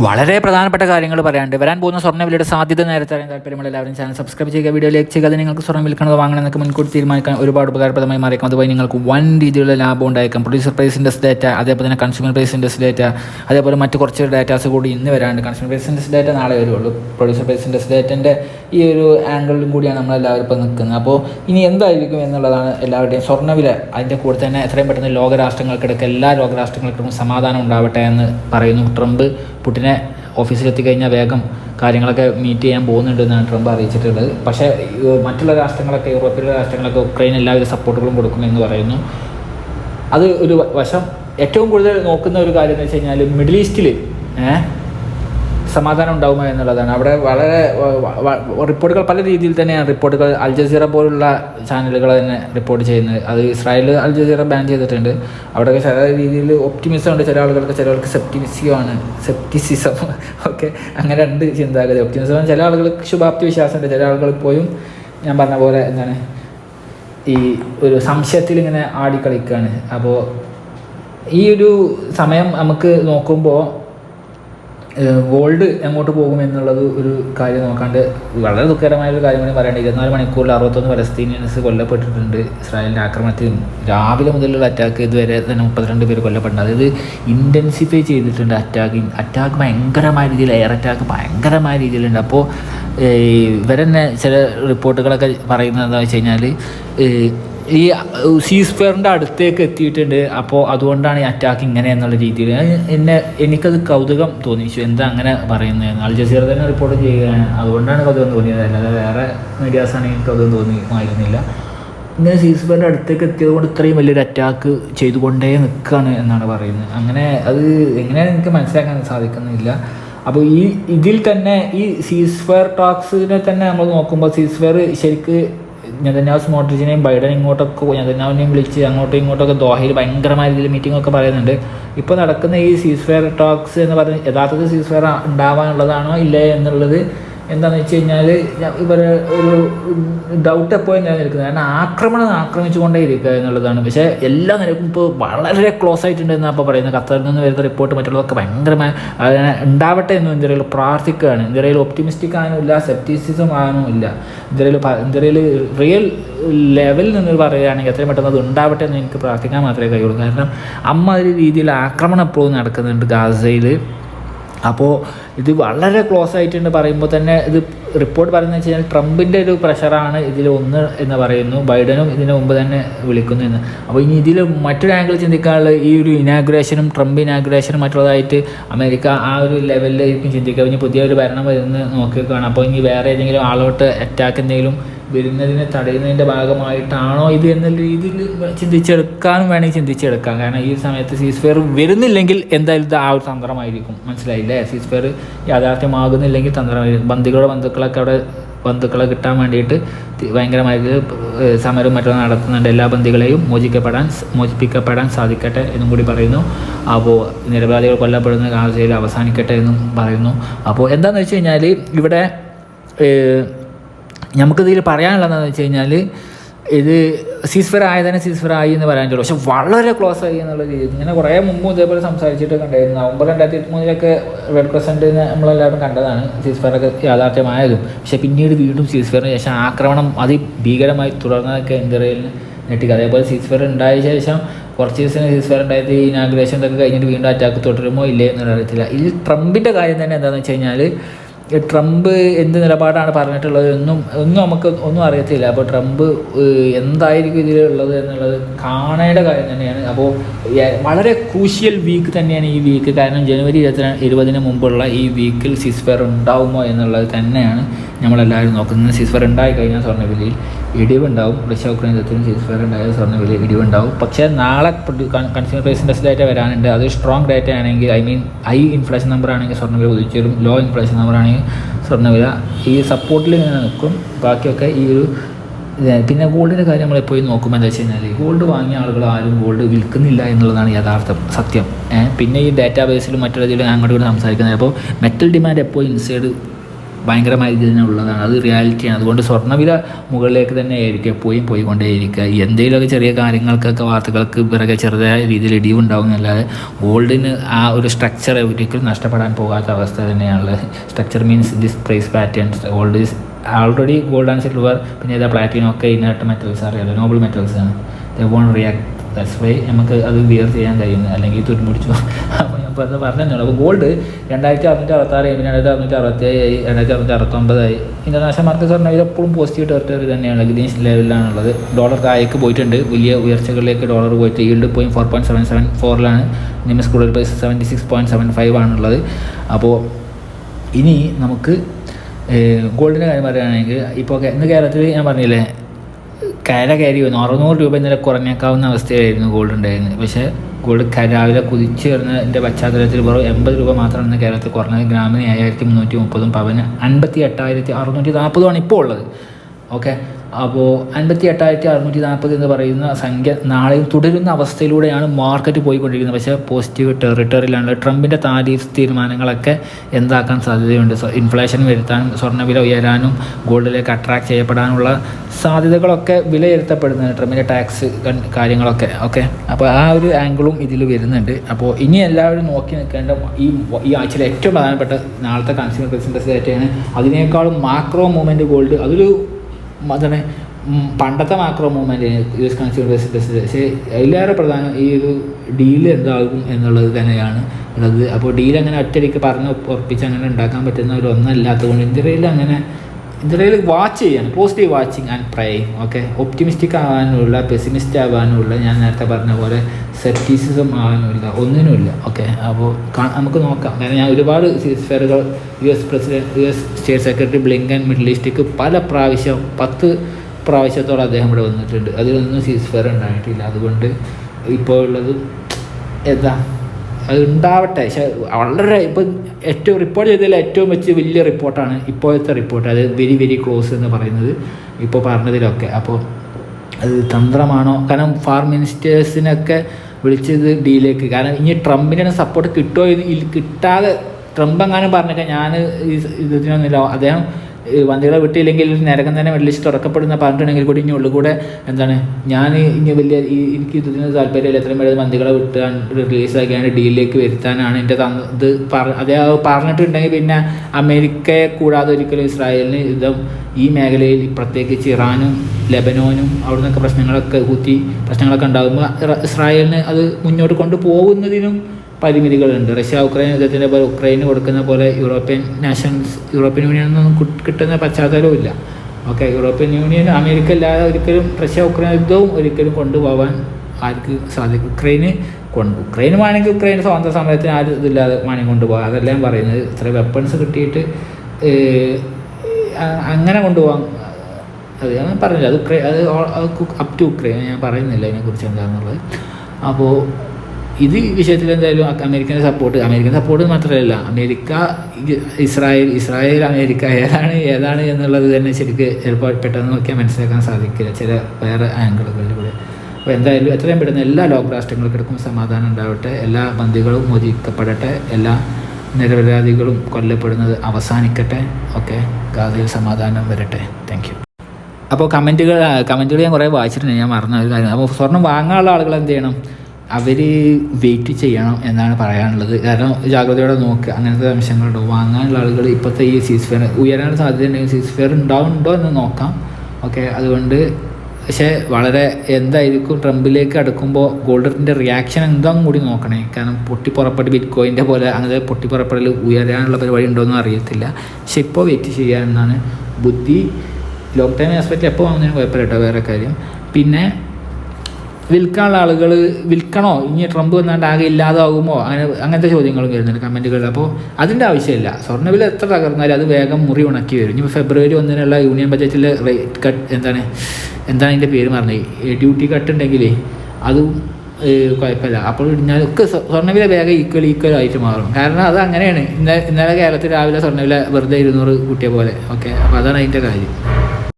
വളരെ പ്രധാനപ്പെട്ട കാര്യങ്ങൾ പറയാണ്ട് വരാൻ പോകുന്ന സ്വർണവിലയുടെ സാധ്യത നേരത്തെ അറിയാൻ താല്പര്യമുള്ള എല്ലാവരും ചാനൽ സബ്സ്ക്രൈബ് ചെയ്യുക വീഡിയോ ലൈക്ക് ചെയ്യുക. അത് നിങ്ങൾക്ക് സ്വർണം വിൽക്കണത് വാങ്ങണം എന്നൊക്കെ മുൻകൂട്ടി തീരുമാനിക്കാൻ ഒരുപാട് ഉപകാരപ്രദമായി മാറിയേക്കും. അതുപോലെ നിങ്ങൾക്ക് വൻ രീതിയിലുള്ള ലാഭം ഉണ്ടായേക്കാം. പ്രൊഡ്യൂസർ പ്രൈസ് ഇൻഡസ് ഡേറ്റ അതേപോലെ തന്നെ കൺസ്യൂമർ പ്രൈസ് ഇൻഡസ് ഡേറ്റ അതേപോലെ മറ്റ് കുറച്ച് ഡേറ്റാസ് കൂടി ഇന്ന് വരാണ്ട് കൺസ്യൂമർ പ്രൈസ് ഇൻഡസ് ഡേറ്റ നാളെ വരുള്ളൂ. പ്രൊഡ്യൂസർ പ്രൈസ് ഇൻഡസ് ഡേറ്റന്റെ ഈ ഒരു ആംഗിളിലും കൂടിയാണ് നമ്മളെല്ലാവരും ഇപ്പോൾ നിൽക്കുന്നത്. അപ്പോൾ ഇനി എന്തായിരിക്കും എന്നുള്ളതാണ് എല്ലാവരുടെയും സ്വർണവില അതിന്റെ കൂടെ തന്നെ എത്രയും പെട്ടെന്ന് ലോകരാഷ്ട്രങ്ങൾക്കിടയ്ക്ക് എല്ലാ ലോകരാഷ്ട്രങ്ങൾക്കും സമാധാനം ഉണ്ടാവട്ടെ എന്ന് പറയുന്നു ട്രംപ്. പുട്ടിനെ ഓഫീസിലെത്തി കഴിഞ്ഞാൽ വേഗം കാര്യങ്ങളൊക്കെ മീറ്റ് ചെയ്യാൻ പോകുന്നുണ്ട് എന്നാണ് ട്രംപ് അറിയിച്ചിട്ടുള്ളത്. പക്ഷേ മറ്റുള്ള രാഷ്ട്രങ്ങളൊക്കെ യൂറോപ്പിലെ രാഷ്ട്രങ്ങളൊക്കെ ഉക്രൈൻ എല്ലാവിധ സപ്പോർട്ടുകളും കൊടുക്കുമെന്ന് പറയുന്നു. അത് ഒരു വശം ഏറ്റവും കൂടുതൽ നോക്കുന്ന ഒരു കാര്യം എന്ന് വെച്ച് കഴിഞ്ഞാൽ മിഡിൽ ഈസ്റ്റിൽ ഏഹ് സമാധാനം ഉണ്ടാകുമോ എന്നുള്ളതാണ്. അവിടെ വളരെ റിപ്പോർട്ടുകൾ പല രീതിയിൽ തന്നെയാണ്. റിപ്പോർട്ടുകൾ അൽ ജസീറ പോലുള്ള ചാനലുകൾ തന്നെ റിപ്പോർട്ട് ചെയ്യുന്നത്. അത് ഇസ്രായേൽ അൽ ജസീറ ബാൻ ചെയ്തിട്ടുണ്ട്. അവിടെയൊക്കെ ചില രീതിയിൽ ഒപ്റ്റിമിസം ഉണ്ട്. ചില ആളുകൾക്ക് ചില ആൾക്ക് സെപ്റ്റിമിസിയമാണ് സെപ്റ്റിസിസം. ഒക്കെ അങ്ങനെ രണ്ട് ചിന്താഗതി. ഒപ്റ്റിമിസം ചില ആളുകൾക്ക് ശുഭാപ്തി വിശ്വാസമുണ്ട് ചില ആളുകൾ പോയും ഞാൻ പറഞ്ഞ പോലെ എന്താണ് ഈ ഒരു സംശയത്തിൽ ഇങ്ങനെ ആടിക്കളിക്കുകയാണ്. അപ്പോൾ ഈ ഒരു സമയം നമുക്ക് നോക്കുമ്പോൾ ഗോൾഡ് എങ്ങോട്ട് പോകും എന്നുള്ളത് ഒരു കാര്യം നോക്കാണ്ട് വളരെ ദുഃഖകരമായ ഒരു കാര്യമാണ് പറയേണ്ടത് ഇരുപത്തിനാല് മണിക്കൂറിൽ അറുപത്തൊന്ന് പലസ്തീനിയൻസ് കൊല്ലപ്പെട്ടിട്ടുണ്ട് ഇസ്രായേലിന്റെ ആക്രമണത്തിൽ. രാവിലെ മുതലുള്ള അറ്റാക്ക് ഇതുവരെ തന്നെ മുപ്പത്തിരണ്ട് പേര് കൊല്ലപ്പെട്ടുണ്ട് അതായത് ഇന്റൻസിഫൈ ചെയ്തിട്ടുണ്ട് അറ്റാക്ക് അറ്റാക്ക് ഭയങ്കരമായ രീതിയിൽ എയർ അറ്റാക്ക് ഭയങ്കരമായ രീതിയിലുണ്ട്. അപ്പോൾ ഇവരെന്നെ ചില റിപ്പോർട്ടുകളൊക്കെ പറയുന്നത് എന്താ വെച്ച് കഴിഞ്ഞാൽ ഈ സീസ്ഫെയറിന്റെ അടുത്തേക്ക് എത്തിയിട്ടുണ്ട്. അപ്പോൾ അതുകൊണ്ടാണ് ഈ അറ്റാക്ക് ഇങ്ങനെ എന്നുള്ള രീതിയിൽ. എന്നെ എനിക്കത് കൗതുകം തോന്നിച്ചു എന്താ അങ്ങനെ പറയുന്നത് അൽ ജസീറ തന്നെ റിപ്പോർട്ട് ചെയ്യുകയാണ്. അതുകൊണ്ടാണ് കൗതുകം തോന്നിയത്. അല്ലാതെ വേറെ മീഡിയാസാണെങ്കിൽ കൗതുകം തോന്നിയിരുന്നില്ല. ഇങ്ങനെ സീസ്ഫെയറിന്റെ അടുത്തേക്ക് എത്തിയത് കൊണ്ട് ഇത്രയും വലിയൊരു അറ്റാക്ക് ചെയ്തുകൊണ്ടേ നിൽക്കുകയാണ് എന്നാണ് പറയുന്നത്. അങ്ങനെ അത് എങ്ങനെയാണ് എനിക്ക് മനസ്സിലാക്കാൻ സാധിക്കുന്നില്ല. അപ്പോൾ ഈ ഇതിൽ തന്നെ ഈ സീസ്ഫെയർ ടോക്സിനെ തന്നെ നമ്മൾ നോക്കുമ്പോൾ സീസ്ഫെയർ ശരിക്ക് നെതന്യാസ് മോട്രിജിനെയും ബൈഡൻ ഇങ്ങോട്ടൊക്കെ നെതന്യാവിനെയും വിളിച്ച് അങ്ങോട്ടും ഇങ്ങോട്ടൊക്കെ ദോഹയിൽ ഭയങ്കരമായ രീതിയിൽ ഒക്കെ പറയുന്നുണ്ട്. ഇപ്പോൾ നടക്കുന്ന ഈ സീസ്ഫെയർ ടോക്സ് എന്ന് പറഞ്ഞ് യഥാർത്ഥത്തിൽ സീസ്ഫെയർ ഉണ്ടാവാനുള്ളതാണോ ഇല്ലേ എന്നുള്ളത് എന്താണെന്ന് വെച്ച് കഴിഞ്ഞാൽ ഇവരെ ഒരു ഡൗട്ട് എപ്പോഴും ഞാൻ നിൽക്കുന്നത് കാരണം ആക്രമണം ആക്രമിച്ചുകൊണ്ടേ ഇരിക്കുക എന്നുള്ളതാണ്. പക്ഷേ എല്ലാ നിലക്കും ഇപ്പോൾ വളരെ ക്ലോസ് ആയിട്ടുണ്ട് എന്നാണ് അപ്പോൾ പറയുന്നത്. ഖത്തറിൽ നിന്ന് വരുന്ന റിപ്പോർട്ട് മറ്റുള്ളതൊക്കെ ഭയങ്കരമായി ഉണ്ടാവട്ടെ എന്ന് ഇന്ത്യയിൽ പ്രാർത്ഥിക്കുകയാണ്. ഇന്ത്യയിൽ ഒപ്റ്റിമിസ്റ്റിക് ആകാനുമില്ല സെപ്റ്റിസിസം ആകാനും ഇല്ല. ഇന്ത്യയിൽ ഇന്ത്യയിൽ റിയൽ ലെവലിൽ നിന്ന് പറയുകയാണെങ്കിൽ എത്രയും പെട്ടെന്ന് അത് ഉണ്ടാവട്ടെ എന്ന് എനിക്ക് പ്രാർത്ഥിക്കാൻ മാത്രമേ കഴിയുള്ളൂ. കാരണം അമ്മ ഒരു രീതിയിൽ ആക്രമണം എപ്പോഴും നടക്കുന്നുണ്ട് ഗാസയിൽ. അപ്പോൾ ഇത് വളരെ ക്ലോസ് ആയിട്ടുണ്ട് പറയുമ്പോൾ തന്നെ ഇത് റിപ്പോർട്ട് പറയുന്നത് വെച്ച് കഴിഞ്ഞാൽ ട്രംപിന്റെ ഒരു പ്രഷറാണ് ഇതിൽ ഒന്ന് എന്ന് പറയുന്നു. ബൈഡനും ഇതിന് മുമ്പ് തന്നെ വിളിക്കുന്നു എന്ന്. അപ്പോൾ ഇനി ഇതിൽ മറ്റൊരു ആംഗിൾ ചിന്തിക്കാനുള്ള ഈ ഒരു ഇനാഗ്രേഷനും ട്രംപ് ഇനാഗ്രേഷനും മറ്റുള്ളതായിട്ട് അമേരിക്ക ആ ഒരു ലെവലിലായിരിക്കും ചിന്തിക്കുക. ഇനി പുതിയൊരു ഭരണം വരുന്ന നോക്കിയേക്കാണ് അപ്പോൾ ഇനി വേറെ ഏതെങ്കിലും ആളോട്ട് അറ്റാക്ക് എന്തെങ്കിലും വരുന്നതിനെ തടയുന്നതിന്റെ ഭാഗമായിട്ടാണോ ഇത് എന്നുള്ള രീതിയിൽ ചിന്തിച്ചെടുക്കാനും വേണമെങ്കിൽ ചിന്തിച്ചെടുക്കാം. കാരണം ഈ സമയത്ത് സീസ് ഫെയർ വരുന്നില്ലെങ്കിൽ എന്തായാലും ഇത് ആ ഒരു തന്ത്രമായിരിക്കും. മനസ്സിലായില്ലേ? സീസ് ഫെയർ യാഥാർത്ഥ്യമാകുന്നില്ലെങ്കിൽ തന്ത്രമായിരിക്കും. ബന്ധുക്കളുടെ ബന്ധുക്കളൊക്കെ അവിടെ ബന്ധുക്കളെ കിട്ടാൻ വേണ്ടിയിട്ട് ഭയങ്കരമായിട്ട് സമരം മറ്റും നടത്തുന്നുണ്ട്. എല്ലാ ബന്ധികളെയും മോചിക്കപ്പെടാൻ മോചിപ്പിക്കപ്പെടാൻ സാധിക്കട്ടെ എന്നും കൂടി പറയുന്നു. അപ്പോൾ നിരപരാധികൾ കൊല്ലപ്പെടുന്ന കാഴ്ചയിൽ അവസാനിക്കട്ടെ എന്നും പറയുന്നു. അപ്പോൾ എന്താണെന്ന് വെച്ച് കഴിഞ്ഞാൽ ഇവിടെ നമുക്കിതിൽ പറയാനുള്ളതെന്ന് വെച്ച് കഴിഞ്ഞാൽ ഇത് സീസ്ഫർ ആയതന്നെ സീസ്ഫർ ആയി എന്ന് പറയാൻ പറ്റുള്ളൂ. പക്ഷെ വളരെ ക്ലോസ് ആയി എന്നുള്ള രീതിയിൽ ഇങ്ങനെ കുറേ മുമ്പ് ഇതേപോലെ സംസാരിച്ചിട്ട് കണ്ടായിരുന്നു നവംബർ രണ്ടായിരത്തി എട്ട് മൂന്നിലൊക്കെ റെഡ് ക്രസന്റിനെ നമ്മളെല്ലാവരും കണ്ടതാണ്. സീസ്ഫയറൊക്കെ യാഥാർത്ഥ്യമായതും. പക്ഷെ പിന്നീട് വീണ്ടും സീസ്ഫയറിന് ശേഷം ആക്രമണം അതിഭീകരമായി തുടർന്നതൊക്കെ ഇന്ത്യയിൽ നെട്ടിക്കുക അതേപോലെ സീസ്ഫയർ ഉണ്ടായ ശേഷം കുറച്ച് ദിവസം സീസ്ഫയർ ഉണ്ടായത് ഇനാഗ്രേഷൻ ഇതൊക്കെ കഴിഞ്ഞിട്ട് വീണ്ടും അറ്റാക്ക് തുടരുമോ ഇല്ലേ എന്നുള്ള അറിയത്തില്ല. ഇതിൽ ട്രംപിന്റെ കാര്യം തന്നെ എന്താണെന്ന് വെച്ച് കഴിഞ്ഞാൽ ട്രംപ് എന്ത് നിലപാടാണ് പറഞ്ഞിട്ടുള്ളത് ഒന്നും ഒന്നും നമുക്ക് ഒന്നും അറിയത്തില്ല. അപ്പോൾ ട്രംപ് എന്തായിരിക്കും ഇതിലുള്ളത് എന്നുള്ളത് കാണേണ്ട കാര്യം തന്നെയാണ്. അപ്പോൾ വളരെ ക്രൂഷ്യൽ വീക്ക് തന്നെയാണ് ഈ വീക്ക് കാരണം ജനുവരി ഇരുപത്തി ഇരുപതിന് മുമ്പുള്ള ഈ വീക്കിൽ സിസ്ഫെയർ ഉണ്ടാവുമോ എന്നുള്ളത് തന്നെയാണ് നമ്മളെല്ലാവരും നോക്കുന്നത്. സിസ്ഫെയർ ഉണ്ടായി കഴിഞ്ഞാൽ സ്വർണവിലയിൽ ഇടിവുണ്ടാവും. റഷ്യ ഉക്രൈൻ യുദ്ധത്തിലും ഫയർ ഉണ്ടായ സ്വർണവില ഇടിവുണ്ടാവും. പക്ഷേ നാളെ കൺസ്യൂമർ പ്രൈസ് ഡാറ്റ വരാനുണ്ട്. അത് സ്ട്രോങ് ഡാറ്റ ആണെങ്കിൽ I mean high inflation number ആണെങ്കിൽ സ്വർണവില കുതിച്ചുവരും ലോ ഇൻഫ്ലേഷൻ നമ്പർ ആണെങ്കിൽ സ്വർണവില ഈ സപ്പോർട്ടിൽ ഇങ്ങനെ നിൽക്കും. ബാക്കിയൊക്കെ ഈ ഒരു പിന്നെ ഗോൾഡിന്റെ കാര്യം നമ്മൾ എപ്പോഴും നോക്കുമ്പോൾ എന്താ വെച്ച് കഴിഞ്ഞാൽ ഗോൾഡ് വാങ്ങിയ ആളുകൾ ആരും ഗോൾഡ് വിൽക്കുന്നില്ല എന്നുള്ളതാണ് യഥാർത്ഥം സത്യം. പിന്നെ ഈ ഡാറ്റാ ബേസിലും മറ്റുള്ള ഇതിലും അങ്ങോട്ട് കൂടെ സംസാരിക്കുന്നത്. അപ്പോൾ മെറ്റൽ ഡിമാൻഡ് എപ്പോഴും ഇൻസൈഡ് ഭയങ്കരമായ തന്നെ ഉള്ളതാണ്. അത് റിയാലിറ്റിയാണ് അതുകൊണ്ട് സ്വർണവില മുകളിലേക്ക് തന്നെ ആയിരിക്കും. എപ്പോഴും പോയിക്കൊണ്ടേയിരിക്കുക. എന്തെങ്കിലുമൊക്കെ ചെറിയ കാര്യങ്ങൾക്കൊക്കെ വാർത്തകൾക്ക് പിറകെ ചെറുതായ രീതിയിൽ ഇടിവുണ്ടാവും എന്നല്ലാതെ ഗോൾഡിന് ആ ഒരു സ്ട്രക്ചർ ഒരിക്കലും നഷ്ടപ്പെടാൻ പോകാത്ത അവസ്ഥ തന്നെയാണുള്ളത്. Structure means this price pattern gold is already gold and silver പിന്നെ ഏതാ പ്ലാറ്റിനം ഒക്കെ ഇന്നേർട്ട് മെറ്റൽസ് അറിയാലോ നോബിൾ മെറ്റൽസ് ആണ്. The won't react that's why നമുക്ക് അത് വിയർ ചെയ്യാൻ കഴിയുന്നത്. അല്ലെങ്കിൽ തുരുമ്പിടിച്ചു അപ്പോൾ അത് പറഞ്ഞ അപ്പോൾ ഗോൾഡ് രണ്ടായിരത്തി അറുന്നൂറ്റി അറുപത്താറ് കഴിഞ്ഞ് രണ്ടായിരത്തി അറുന്നൂറ്റി അറുപത്തേഴായി രണ്ടായിരത്തി അറുന്നൂറ്റി അറുപത്തൊമ്പതായി ഇന്റർനാഷണൽ മാർക്കറ്റ് പറഞ്ഞാൽ എപ്പോഴും പോസിറ്റീവ് ടെറിട്ടറി തന്നെയാണ് ഗ്രീൻ ലെവലിലാണുള്ളത് ഡോളർ താഴേക്ക് പോയിട്ടുണ്ട്. വലിയ ഉയർച്ചകളിലേക്ക് ഡോളർ പോയിട്ട് yield point four point seven seven ഫോറിലാണ് നിമിസ് കൂടുതൽ price seventy six point seven five ആണുള്ളത്. അപ്പോൾ ഇനി നമുക്ക് ഗോൾഡിന്റെ കാര്യം പറയുകയാണെങ്കിൽ ഇപ്പോൾ ഇന്ന് കേരളത്തിൽ ഞാൻ പറഞ്ഞില്ലേ കര കയറി വന്നു അറുന്നൂറ് രൂപ ഇന്നലെ കുറഞ്ഞേക്കാവുന്ന അവസ്ഥയായിരുന്നു ഗോൾഡ് ഉണ്ടായിരുന്നത്. പക്ഷേ ഗോൾഡ് രാവിലെ കുതിച്ചു വരുന്നതിന്റെ പശ്ചാത്തലത്തിൽ വെറും എൺപത് രൂപ മാത്രമാണ് കേരളത്തിൽ കുറഞ്ഞത്. ഗ്രാമിന് ഏഴായിരത്തി മുന്നൂറ്റി മുപ്പതും പവന് അൻപത്തി എട്ടായിരത്തി അറുന്നൂറ്റി നാൽപ്പതുമാണ് ഇപ്പോൾ ഉള്ളത്. ഓക്കെ അപ്പോൾ അൻപത്തി എട്ടായിരത്തി അറുന്നൂറ്റി നാൽപ്പത് എന്ന് പറയുന്ന സംഖ്യ നാളെയും തുടരുന്ന അവസ്ഥയിലൂടെയാണ് മാർക്കറ്റ് പോയിക്കൊണ്ടിരിക്കുന്നത്. പക്ഷേ പോസിറ്റീവ് ടെറിട്ടറിയിലാണ് ട്രംപിന്റെ താരീഫ് തീരുമാനങ്ങളൊക്കെ എന്താക്കാൻ സാധ്യതയുണ്ട്. ഇൻഫ്ലേഷൻ വരുത്താനും സ്വർണവില ഉയരാനും ഗോൾഡിലേക്ക് അട്രാക്ട് ചെയ്യപ്പെടാനുള്ള സാധ്യതകളൊക്കെ വിലയിരുത്തപ്പെടുന്നുണ്ട്. ട്രംപിന്റെ ടാക്സ് കാര്യങ്ങളൊക്കെ. ഓക്കെ അപ്പോൾ ആ ഒരു ആംഗിളും ഇതിൽ വരുന്നുണ്ട്. അപ്പോൾ ഇനി എല്ലാവരും നോക്കി നിൽക്കേണ്ട ഈ ഈ ആഴ്ചയിലെ ഏറ്റവും പ്രധാനപ്പെട്ട നാളത്തെ കൺസ്യൂമർ പ്രസിഡൻസ് ഡേറ്റയാണ് അതിനേക്കാളും മാക്രോ മൂവ്മെന്റ് ഗോൾഡ് അതൊരു അതാണ് പണ്ടത്തെ macro movement U S consumer precedence പക്ഷേ അതിലേറെ പ്രധാനം ഈ ഒരു ഡീൽ എന്താകും എന്നുള്ളത് തന്നെയാണ് ഉള്ളത്. അപ്പോൾ ഡീൽ അങ്ങനെ ഒറ്റയടിക്ക് പറഞ്ഞ് ഉറപ്പിച്ച് അങ്ങനെ ഉണ്ടാക്കാൻ പറ്റുന്ന ഒരു ഒന്നല്ലാത്തതുകൊണ്ട് ഇന്ത്യയിൽ അങ്ങനെ ഇന്ത്യയിൽ വാച്ച് ചെയ്യാണ്. Positive watching and praying okay optimistic ആവാനുള്ള പെസിമിസ്റ്റ് ആവാനുള്ള ഞാൻ നേരത്തെ പറഞ്ഞ പോലെ സെപ്റ്റിസിസം ആവാനുമില്ല ഒന്നിനുമില്ല. ഓക്കെ അപ്പോൾ നമുക്ക് നോക്കാം. കാരണം ഞാൻ ഒരുപാട് ഫെയറുകൾ U S president U S state secretary Blinken middle ഈസ്റ്റിക്ക് പല പ്രാവശ്യം പത്ത് പ്രാവശ്യത്തോളം അദ്ദേഹം ഇവിടെ വന്നിട്ടുണ്ട്. അതിലൊന്നും സീസ് ഫെയർ ഉണ്ടായിട്ടില്ല. അതുകൊണ്ട് ഇപ്പോൾ ഉള്ളത് എന്താ? അത് ഉണ്ടാവട്ടെ പക്ഷെ വളരെ ഇപ്പം ഏറ്റവും റിപ്പോർട്ട് ചെയ്തതിൽ ഏറ്റവും വെച്ച് വലിയ റിപ്പോർട്ടാണ് ഇപ്പോഴത്തെ റിപ്പോർട്ട് അത് വെരി വെരി ക്ലോസ് എന്ന് പറയുന്നത് ഇപ്പോൾ പറഞ്ഞതിലൊക്കെ. അപ്പോൾ അത് തന്ത്രമാണോ? കാരണം ഫാർ മിനിസ്റ്റേഴ്സിനൊക്കെ വിളിച്ചത് ഡീലേക്ക് കാരണം ഇനി ട്രംപിന്റെ സപ്പോർട്ട് കിട്ടുമോ കിട്ടാതെ ട്രംപ് എങ്ങാനും പറഞ്ഞൊക്കെ ഞാൻ ഇതിനൊന്നുമില്ല. അദ്ദേഹം ഈ വന്തികളെ വിട്ടില്ലെങ്കിൽ നരകം തന്നെ മെഡലിച്ച് തുറക്കപ്പെടുന്ന പറഞ്ഞിട്ടുണ്ടെങ്കിൽ കൂടി ഇനി ഉള്ളുകൂടെ എന്താണ്? ഞാൻ ഇനി വലിയ എനിക്ക് ഇതിന് താല്പര്യമില്ല എത്രയും വേണ്ടത് വന്തികളെ വിട്ടാൻ റിലീസാക്കിയാണ് ഡീലിലേക്ക് വരുത്താനാണ് എന്റെ തന്ന ഇത് പറ അതേ പറഞ്ഞിട്ടുണ്ടെങ്കിൽ പിന്നെ അമേരിക്കയെ കൂടാതെ ഒരിക്കലും ഇസ്രായേലിന് യുദ്ധം ഈ മേഖലയിൽ പ്രത്യേകിച്ച് ഇറാനും ലെബനോനും അവിടെ നിന്നൊക്കെ പ്രശ്നങ്ങളൊക്കെ കൂത്തി പ്രശ്നങ്ങളൊക്കെ ഉണ്ടാകുമ്പോൾ ഇസ്രായേലിന് അത് മുന്നോട്ട് കൊണ്ടുപോകുന്നതിനും പരിമിതികളുണ്ട്. റഷ്യ ഉക്രൈൻ യുദ്ധത്തിന്റെ പോലെ ഉക്രൈന് കൊടുക്കുന്ന പോലെ യൂറോപ്യൻ നാഷൻസ് യൂറോപ്യൻ യൂണിയനിൽ നിന്നും കിട്ടുന്ന പശ്ചാത്തലവും ഇല്ല. ഓക്കെ യൂറോപ്യൻ യൂണിയൻ അമേരിക്ക അല്ലാതെ ഒരിക്കലും റഷ്യ ഉക്രൈൻ യുദ്ധവും ഒരിക്കലും കൊണ്ടുപോകാൻ ആർക്ക് സാധിക്കും? ഉക്രൈന് കൊണ്ട്. ഉക്രൈന് വേണമെങ്കിൽ ഉക്രൈൻ സ്വാതന്ത്ര്യ സമരത്തിന് ആരും ഇതില്ലാതെ വേണമെങ്കിൽ കൊണ്ടുപോകാം. അതെല്ലാം പറയുന്നത്. ഇത്ര വെപ്പൺസ് കിട്ടിയിട്ട് അങ്ങനെ കൊണ്ടുപോകാം അത് ഞാൻ പറഞ്ഞില്ല. അത് ഉക്രൈൻ അത് അപ് ടു ഉക്രൈൻ ഞാൻ പറയുന്നില്ല അതിനെക്കുറിച്ച് എന്താണെന്നുള്ളത് അപ്പോൾ ഇത് വിഷയത്തിൽ എന്തായാലും അമേരിക്കന്റെ സപ്പോർട്ട് അമേരിക്കൻ സപ്പോർട്ട് മാത്രമല്ല അമേരിക്ക ഇസ്രായേൽ ഇസ്രായേൽ അമേരിക്ക ഏതാണ് ഏതാണ് എന്നുള്ളത് തന്നെ ശരിക്ക് ചിലപ്പോൾ പെട്ടെന്ന് നോക്കിയാൽ മനസ്സിലാക്കാൻ സാധിക്കില്ല. ചില വേറെ ആംഗിളുകളിലൂടെ അപ്പോൾ എന്തായാലും എത്രയും പെട്ടെന്ന് എല്ലാ ലോകരാഷ്ട്രങ്ങൾക്കിടക്കും സമാധാനം ഉണ്ടാവട്ടെ. എല്ലാ ബന്ധികളും മോചിക്കപ്പെടട്ടെ. എല്ലാ നിരപരാധികളും കൊല്ലപ്പെടുന്നത് അവസാനിക്കട്ടെ. ഓക്കെ? ഗാസയിൽ സമാധാനം വരട്ടെ. താങ്ക് അപ്പോൾ കമന്റുകൾ കമന്റുകൾ ഞാൻ കുറേ വായിച്ചിട്ടുണ്ട്. ഞാൻ മറന്ന ഒരു കാര്യം. അപ്പോൾ സ്വർണം വാങ്ങാനുള്ള ആളുകൾ എന്ത് ചെയ്യണം? അവർ വെയിറ്റ് ചെയ്യണം എന്നാണ് പറയാനുള്ളത്. കാരണം ജാഗ്രതയോടെ നോക്കുക അങ്ങനത്തെ അംശങ്ങളുണ്ടോ? വാങ്ങാനുള്ള ആളുകൾ ഇപ്പോഴത്തെ ഈ സീസ് ഫെയർ ഉയരാനുള്ള സാധ്യത ഉണ്ടെങ്കിൽ സീസ് ഫെയർ ഉണ്ടാവുന്നുണ്ടോ എന്ന് നോക്കാം. ഓക്കെ അതുകൊണ്ട് പക്ഷേ വളരെ എന്തായിരിക്കും ട്രംപിലേക്ക് അടുക്കുമ്പോൾ ഗോൾഡിന്റെ റിയാക്ഷൻ എന്താ കൂടി നോക്കണേ. കാരണം പൊട്ടിപ്പുറപ്പെട്ട് ബിറ്റ് കോയിന്റെ പോലെ അങ്ങനെ പൊട്ടിപ്പുറപ്പെടൽ ഉയരാനുള്ള പരിപാടി ഉണ്ടോയെന്ന് അറിയത്തില്ല. പക്ഷെ ഇപ്പോൾ വെയിറ്റ് ചെയ്യുക എന്നാണ് ബുദ്ധി ലോക്ക്ഡൗൺ ആസ്പെക്റ്റിൽ എപ്പോൾ വാങ്ങുന്നതിന് കുഴപ്പമില്ല കേട്ടോ വേറെ കാര്യം. പിന്നെ വിൽക്കാനുള്ള ആളുകൾ വിൽക്കണോ? ഇനി ട്രംപ് വന്നാണ്ട് ആകെ ഇല്ലാതാകുമോ അങ്ങനെ അങ്ങനത്തെ ചോദ്യങ്ങളും വരുന്നുണ്ട് കമന്റുകളിൽ. അപ്പോൾ അതിന്റെ ആവശ്യമില്ല. സ്വർണവില എത്ര തകർന്നാലും അത് വേഗം മുറി ഉണക്കി വരും. ഇനി ഫെബ്രുവരി ഒന്നിനുള്ള യൂണിയൻ ബജറ്റിൽ റേറ്റ് കട്ട് എന്താണ് എന്താണ് അതിന്റെ പേര് പറഞ്ഞത് ഡ്യൂട്ടി കട്ട് ഉണ്ടെങ്കിലേ അതും കുഴപ്പമില്ല. അപ്പോൾ സ്വ- സ്വർണവില വേഗം ഈക്വൽ ഈക്വൽ ആയിട്ട് മാറും. കാരണം അത് അങ്ങനെയാണ്. ഇന്നലെ ഇന്നലെ കേരളത്തിൽ രാവിലെ സ്വർണവില വെറുതെ ഇരുന്നൂറ് കൂട്ടിയ പോലെ. ഓക്കെ. അപ്പോൾ അതാണ് അതിന്റെ കാര്യം.